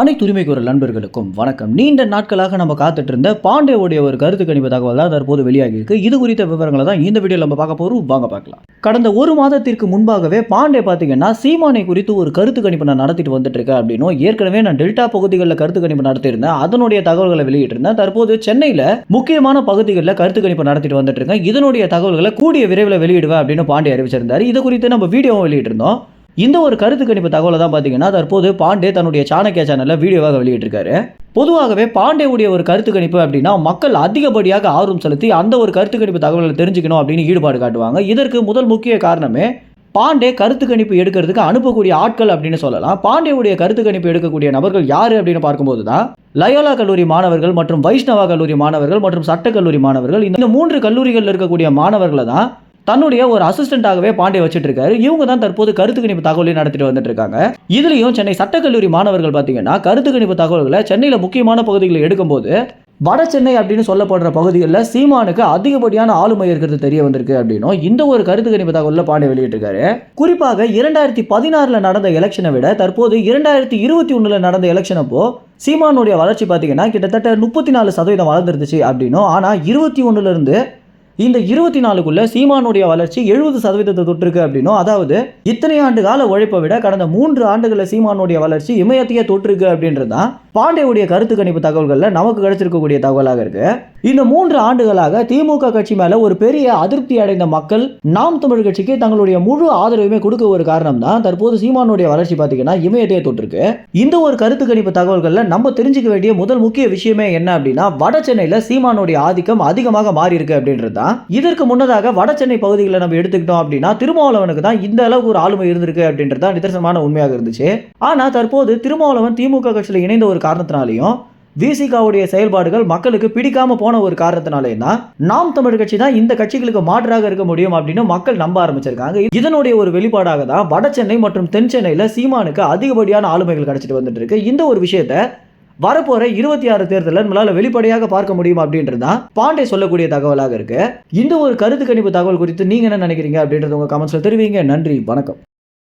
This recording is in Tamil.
அனைத்து உரிமை நண்பர்களுக்கும் வணக்கம். நீண்ட நாட்களாக நம்ம காத்துட்டு இருந்த பாண்டேவுடைய ஒரு கருத்து கணிப்பு தகவல் தான் தற்போது வெளியாகி இருக்கு இது குறித்த விவரங்களை தான் இந்த வீடியோவில் நம்ம பார்க்க போகிறோம் வாங்க பார்க்கலாம். கடந்த ஒரு மாதத்திற்கு முன்பாகவே பாண்டே பார்த்தீங்கன்னா சீமானை குறித்து ஒரு கருத்து கணிப்பு நான் நடத்திட்டு வந்துட்டு இருக்கேன் அப்படின்னும் ஏற்கனவே நான் டெல்டா பகுதிகளில் கருத்து கணிப்பு நடத்தியிருந்தேன். அதனுடைய தகவல்களை வெளியிட்டிருந்தேன். தற்போது சென்னையில் முக்கியமான பகுதிகளில் கருத்து கணிப்பு நடத்திட்டு வந்துட்டு இருக்கேன் இதனுடைய தகவல்களை கூடிய விரைவில் வெளியிடுவேன் அப்படின்னு பாண்டே அறிவிச்சிருந்தார். இது குறித்து நம்ம வீடியோவும் வெளியிட்டிருந்தோம். இந்த ஒரு கருத்து கணிப்பு தகவலை தான் பார்த்தீங்கன்னா தற்போது பாண்டே தன்னுடைய சாணக்கிய சேனலில் வீடியோவாக வெளியிட்டிருக்காரு. பொதுவாகவே பாண்டேவுடைய ஒரு கருத்து கணிப்பு அப்படின்னா மக்கள் அதிகப்படியாக ஆர்வம் செலுத்தி அந்த ஒரு கருத்து கணிப்பு தகவலை தெரிஞ்சுக்கணும் அப்படின்னு ஈடுபாடு காட்டுவாங்க. இதற்கு முதல் முக்கிய காரணமே பாண்டே கருத்து கணிப்பு எடுக்கிறதுக்கு அனுப்பக்கூடிய ஆட்கள் அப்படின்னு சொல்லலாம். பாண்டேவுடைய கருத்து கணிப்பு எடுக்கக்கூடிய நபர்கள் யார் அப்படின்னு பார்க்கும்போது தான் லயோலா கல்லூரி மாணவர்கள் மற்றும் வைஷ்ணவா கல்லூரி மாணவர்கள் மற்றும் சட்ட கல்லூரி மாணவர்கள் இந்த மூன்று கல்லூரிகளில் இருக்கக்கூடிய மாணவர்களை தான் தன்னுடைய ஒரு அசிஸ்டண்டாகவே பாண்டே வச்சுட்டு இருக்காரு இவங்க தான் தற்போது கருத்து கணிப்பு தகவலையும் நடத்திட்டு வந்துட்டு இருக்காங்க இதுலயும் சென்னை சட்டக்கல்லூரி மாணவர்கள் பார்த்தீங்கன்னா கருத்து கணிப்பு தகவல்களை சென்னையில் முக்கியமான பகுதிகளில் எடுக்கும்போது வட சென்னை அப்படின்னு சொல்லப்படுற பகுதிகளில் சீமானுக்கு அதிகப்படியான ஆளுமை இருக்கிறது தெரிய வந்திருக்கு அப்படின்னும் இந்த ஒரு கருத்து கணிப்பு தகவலில் பாண்டே வெளியிட்டிருக்காரு. குறிப்பாக இரண்டாயிரத்தி பதினாறில் நடந்த எலெக்ஷனை விட தற்போது இரண்டாயிரத்தி இருபத்தி ஒன்றில் நடந்த எலெக்ஷன் அப்போ சீமானுடைய வளர்ச்சி பார்த்தீங்கன்னா கிட்டத்தட்ட முப்பத்தி நாலு சதவீதம் வளர்ந்துருந்துச்சு அப்படின்னும். ஆனால் இருபத்தி ஒன்றுலேருந்து இந்த இருபத்தி நாலுக்குள்ள சீமானுடைய வளர்ச்சி எழுபது சதவீதத்தை தொட்டிருக்கு அப்படின்னும் அதாவது இத்தனை ஆண்டு கால உழைப்பை விட கடந்த மூன்று ஆண்டுகளில் சீமானுடைய வளர்ச்சி இமயத்தையே தொட்டிருக்கு அப்படின்றது தான் பாண்டேவுடைய கருத்து கணிப்பு தகவல்களில் நமக்கு கிடைச்சிருக்கக்கூடிய தகவலாக இருக்கு. இந்த மூன்று ஆண்டுகளாக திமுக கட்சி மேல ஒரு பெரிய அதிருப்தி அடைந்த மக்கள் நாம் தமிழ் கட்சிக்கு தங்களுடைய முழு ஆதரவுமே கொடுக்க ஒரு காரணம் தான் தற்போது சீமானுடைய வளர்ச்சி பார்த்தீங்கன்னா இமயத்தையே தொட்டிருக்கு. இந்த ஒரு கருத்து கணிப்பு தகவல்களில் நம்ம தெரிஞ்சுக்க வேண்டிய முதல் முக்கிய விஷயமே என்ன அப்படின்னா வட சென்னையில் சீமானுடைய ஆதிக்கம் அதிகமாக மாறி இருக்கு அப்படின்றது தான் இதற்கு முன்னதாக வட சென்னை பகுதிகளை நம்ம எடுத்துக்கிட்டோம் அப்படின்னா திருமாவளவனுக்கு தான் இந்த அளவுக்கு ஒரு ஆளுமை இருந்திருக்கு அப்படின்றது தான் நிதர்சனமான உண்மையாக இருந்துச்சு. ஆனால் தற்போது திருமாவளவன் திமுக கட்சியில் இணைந்த ஒரு காரணத்தினாலையும் விசிகாவுடைய செயல்பாடுகள் மக்களுக்கு பிடிக்காம போன ஒரு காரணத்தினாலே தான் நாம் தமிழ் கட்சி தான் இந்த கட்சிகளுக்கு மாற்றாக இருக்க முடியும் அப்படின்னு மக்கள் நம்ப ஆரம்பிச்சிருக்காங்க. இதனுடைய ஒரு வெளிப்பாடாக தான் வட சென்னை மற்றும் தென் சென்னையில் சீமானுக்கு அதிகப்படியான ஆளுமைகள் கிடைச்சிட்டு வந்துட்டு இருக்கு. இந்த ஒரு விஷயத்த வரப்போற இருபத்தி ஆறு தேர்தலில் நம்மளால வெளிப்படையாக பார்க்க முடியும் அப்படின்றது தான் பாண்டே சொல்லக்கூடிய தகவலாக இருக்கு. இந்த ஒரு கருத்து கணிப்பு தகவல் குறித்து நீங்க என்ன நினைக்கிறீங்க அப்படின்றது உங்க கமெண்ட்ஸ்ல தெரிவிங்க. நன்றி வணக்கம்.